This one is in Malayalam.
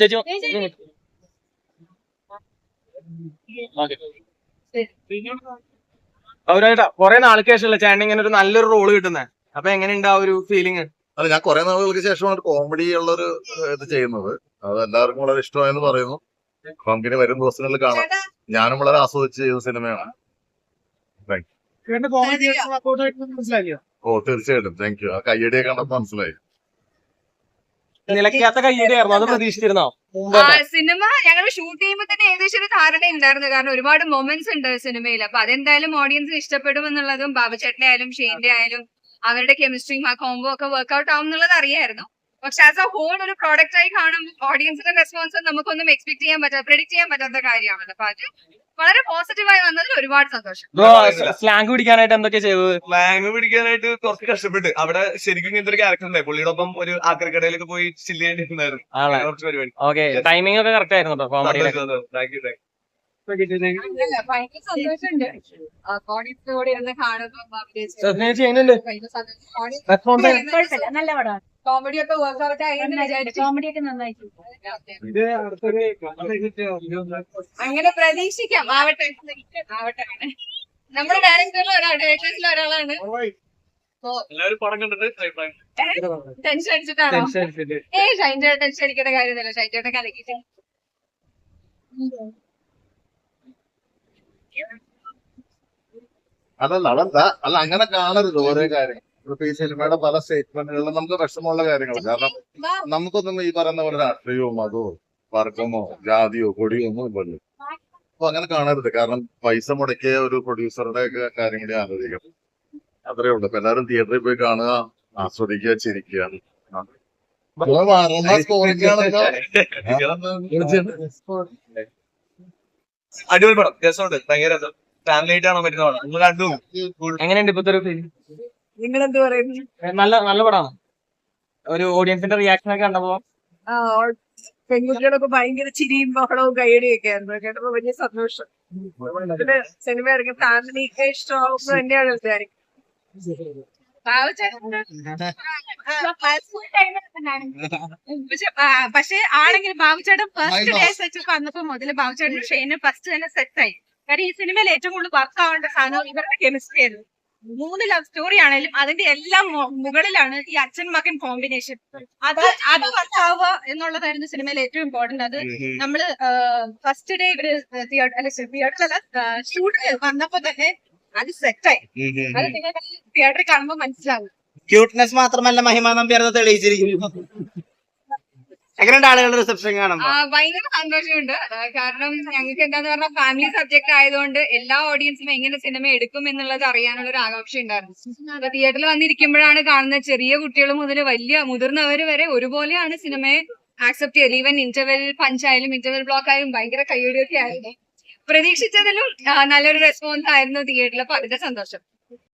ചേച്ചി അവരായിട്ടാ കൊറേ നാൾക്ക് ശേഷമല്ലേ ചേട്ടൻ ഇങ്ങനെ ഒരു നല്ലൊരു റോൾ കിട്ടുന്നത് അപ്പൊ എങ്ങനെയുണ്ട് ആ ഒരു ഫീലിംഗ് അല്ല ഞാൻ കുറെ നാളുകൾക്ക് ശേഷമാണ് കോമഡി ഉള്ളൊരു ഒരു ഇത് ചെയ്യുന്നത്. അത് എല്ലാവർക്കും വളരെ ഇഷ്ടമായെന്ന് പറയുന്നു. നമുക്കിനി വരും ദിവസങ്ങളിൽ കാണാം. ഞാനും വളരെ ആസ്വദിച്ച് ചെയ്ത സിനിമയാണ്. ഓ തീർച്ചയായിട്ടും. താങ്ക് യു ആ കയ്യടിയെ കണ്ടപ്പോ മനസ്സിലായി. നിലയ്ക്കാത്ത കയ്യിലായിരുന്നു അത് പ്രതീക്ഷിച്ചിരുന്നോ? സിനിമ ഞങ്ങൾ ഷൂട്ട് ചെയ്യുമ്പോൾ തന്നെ ഏകദേശം ഒരു ധാരണ ഉണ്ടായിരുന്നു കാരണം ഒരുപാട് മൊമെന്റ്സ് ഉണ്ട് സിനിമയിൽ അപ്പൊ അതെന്തായാലും ഓഡിയൻസ് ഇഷ്ടപ്പെടും എന്നുള്ളതും ബാബുചേട്ടന്റെ ആയാലും ഷെയ്ന്റെ ആയാലും അവരുടെ കെമിസ്ട്രിയും ആ കോംബോ ഒക്കെ വർക്ക്ഔട്ട് ആവും എന്നുള്ളത് അറിയായിരുന്നു. പക്ഷെ ആസ് എ ഹോൾ ഒരു പ്രോഡക്റ്റ് ആയി കാണും ഓഡിയൻസിന്റെ റെസ്പോൺസ് നമുക്കൊന്നും എക്സ്പെക്ട് ചെയ്യാൻ പറ്റാത്ത പ്രെഡിക്ട് ചെയ്യാൻ പറ്റാത്ത കാര്യമാണ് അപ്പൊ അത് വളരെ പോസിറ്റീവായി വന്നതിൽ ഒരുപാട് സന്തോഷം. ബ്രോ സ്ലാങ് പിടിക്കാനായിട്ട് എന്തൊക്കെ ചെയ്തത്? സ്ലാങ് പിടിക്കാനായിട്ട് കുറച്ച് കഷ്ടപ്പെട്ട്. അവിടെ ശരിക്കും ഇങ്ങനത്തെ ഒരു ക്യാരക്ടർ ഉണ്ടായി. പുള്ളിയോടൊപ്പം ഒരു ആക്രക്കടയിലൊക്കെ പോയി ചില്ല് ചെയ്തിട്ടുണ്ടായിരുന്നു കുറച്ച് പരിപാടി. ഓക്കെ ടൈമിംഗ് ഒക്കെ കറക്റ്റ് ആയിരുന്നു കോമഡി താങ്ക് യു ഭയങ്കര സന്തോഷമുണ്ട്. കൂടെ ഇരുന്ന് കാണുമ്പോൾ നല്ല പടമാണ്. കോമഡി ഒക്കെ വർക്ക്ഔട്ട് ആയി എന്ന് വിചാരിച്ചു. കോമഡി ഒക്കെ നന്നായിട്ട് അങ്ങനെ പ്രതീക്ഷിക്കാം. ആവട്ടെ. ആവട്ടെ. നമ്മുടെ ഡയറക്ടറിൽ ഒരാൾ ഡയറക്ടേഴ്സിൽ ഒരാളാണ്. ടെൻഷൻ അടിച്ചിട്ടാണോ? ഏ ഷൈന്റെ ടെൻഷൻ അടിക്കേണ്ട കാര്യമൊന്നുമില്ല. ഷൈന്റെ കലക്കിട്ട് അതല്ല അതല്ല അല്ല അങ്ങനെ കാണരുത് ഓരോ ഇപ്പൊ ഈ സിനിമയുടെ പല സ്റ്റേറ്റ്മെന്റുകളിലും നമുക്ക് വിഷമമുള്ള കാര്യങ്ങൾ കാരണം നമുക്കൊന്നും ഈ പറയുന്ന പോലെ രാഷ്ട്രീയവും മതമോ വർഗമോ ജാതിയോ കൊടിയോ ഒന്നും ഇല്ലല്ലോ. അപ്പൊ അങ്ങനെ കാണരുത്. കാരണം പൈസ മുടക്കിയ ഒരു പ്രൊഡ്യൂസറുടെ ഒക്കെ കാര്യം കൂടി ആലോചിക്കണം അത്രേ ഉള്ളൂ. അപ്പൊ എല്ലാവരും തിയേറ്ററിൽ പോയി കാണുക ആസ്വദിക്കുക ചിരിക്കുക. അടിപൊളി പടം. രസമുണ്ട്. ഭയങ്കര രസം. ഫാമിലി ആയിട്ടാണോ പറ്റുന്ന പടം? നിങ്ങൾ കണ്ടു എങ്ങനെയുണ്ട് ഇപ്പത്തെ ഒരു ഫീൽ നിങ്ങൾ എന്ത് പറയുന്നു നല്ല നല്ല പടമാണ് ഒരു ഓഡിയൻസിന്റെ റിയാക്ഷൻ ഒക്കെ കണ്ടപ്പോ പെൺകുട്ടികളൊക്കെ ഭയങ്കര ചിരിയും ബഹളവും കൈയടിയൊക്കെ ഒക്കെ ആയിരുന്നു. കേട്ടപ്പോ വലിയ സന്തോഷം. സിനിമ ഇറങ്ങി ഫാമിലി ഇഷ്ടമാവും തന്നെയാണ് പക്ഷെ ആ, പക്ഷെ ആണെങ്കിൽ ബാബുചേട്ടൻ ഫസ്റ്റ് ഡേ സെറ്റ് വന്നപ്പോ മുതൽ ബാബുചേട്ടൻ ഷെയ്ന് ഫസ്റ്റ് തന്നെ സെറ്റ് ആയി. കാരണം ഈ സിനിമയിൽ ഏറ്റവും കൂടുതൽ വർക്ക് ആവേണ്ട സാധനം ഇവരുടെ കെമിസ്ട്രി ആയിരുന്നു. മൂന്ന് ലവ് സ്റ്റോറി ആണെങ്കിലും അതിന്റെ എല്ലാം മുകളിലാണ് ഈ അച്ഛൻ മകൻ കോമ്പിനേഷൻ അത് അത് വർക്കാവുക എന്നുള്ളതായിരുന്നു സിനിമയിൽ ഏറ്റവും ഇമ്പോർട്ടന്റ് അത് നമ്മൾ ഫസ്റ്റ് ഡേ ഇവർ തിയേറ്ററിലല്ല ഷൂട്ട് വന്നപ്പോ തന്നെ അത് സെറ്റായി അത് നിങ്ങൾ തിയേറ്ററിൽ കാണുമ്പോൾ മനസ്സിലാവും. ക്യൂട്ട്നെസ് മാത്രമല്ല മഹിമ നമ്പ്യാർന്ന് തെളിയിച്ചിരിക്കുന്നു. എങ്ങനെയുണ്ട് ആളുകളുടെ റിസപ്ഷൻ കാണുമ്പോ? ആ, ഭയങ്കര സന്തോഷമുണ്ട്. കാരണം ഞങ്ങൾക്ക് എന്താന്ന് പറഞ്ഞാൽ ഫാമിലി സബ്ജക്ട് ആയതുകൊണ്ട് എല്ലാ ഓഡിയൻസും എങ്ങനെ സിനിമ എടുക്കും എന്നുള്ളത് അറിയാനുള്ള ഒരു ആകാംക്ഷ ഉണ്ടായിരുന്നു. അപ്പൊ തിയേറ്ററിൽ വന്നിരിക്കുമ്പോഴാണ് കാണുന്ന ചെറിയ കുട്ടികൾ മുതൽ വലിയ മുതിർന്നവർ വരെ ഒരുപോലെയാണ് സിനിമയെ ആക്സെപ്റ്റ് ചെയ്തത് ഈവൻ ഇന്റർവെൽ പഞ്ചായാലും ഇന്റർവെൽ ബ്ലോക്ക് ആയാലും ഭയങ്കര കൈയ്യൊടിയൊക്കെ ആയിരുന്നു. പ്രതീക്ഷിച്ചതിലും നല്ലൊരു റെസ്പോൺസ് ആയിരുന്നു തിയേറ്ററിൽ അപ്പൊ അതിന്റെ സന്തോഷം.